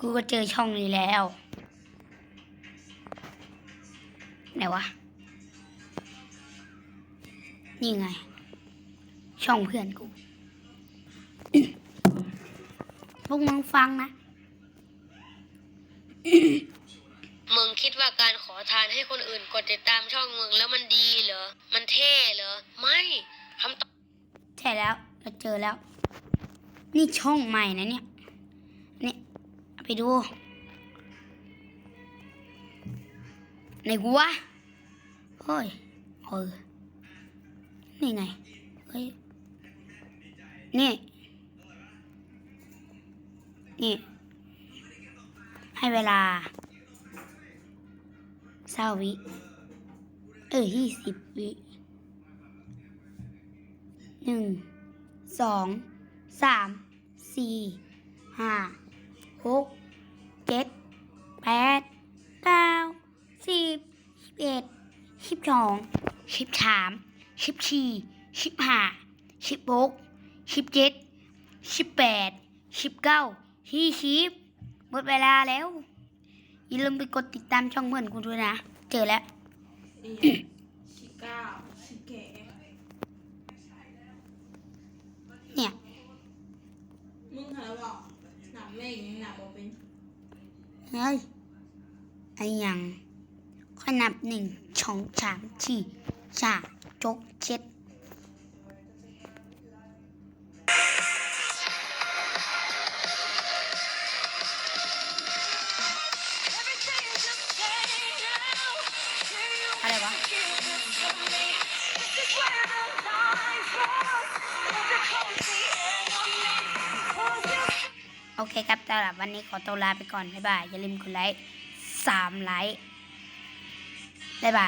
กูก็เจอช่องนี้แล้ว ไหนวะ นี่ไง ช่องเพื่อนกู พวกมึงฟังนะ มึงคิดว่าการขอทานให้คนอื่นกดติดตามช่องมึงแล้วมันดีเหรอ มันเท่เหรอ ไม่คำตอบใช่แล้ว เราเจอแล้ว นี่ช่องใหม่นะเนี่ยนี่เอา ไปดูไหนกูวะเฮ้ยเออนี่ไงเฮ้ยนี่ นี่ ให้เวลาเศร้าวิ เออยี่สิบวิหนึ่งสองสามสี่ห้าหก สิบสองสิบสามสิบสี่สิบห้าสิบหกสิบเจ็ดสิบแปดสิบเก้ายี่สิบหมดเวลาแล้วอย่าลืมไปกดติดตามช่องเพื่อนกูด้วยนะ เจอแล้วนี่ชิก้าชิเกะเนี่ย มึงเหรอบอกหนักเลขยังหนักบอกเป็น เฮ้ย ไอ้หยังค่ อยนับหนึ่งสองสามสี่สามจกเจ็ดอะไรวะโอเคครับสำหรับวันนี้ขอตัวลาไปก่อน บ๊ายบาย อย่าลืมกดไลค์สามไลค์ บ๊ายบาย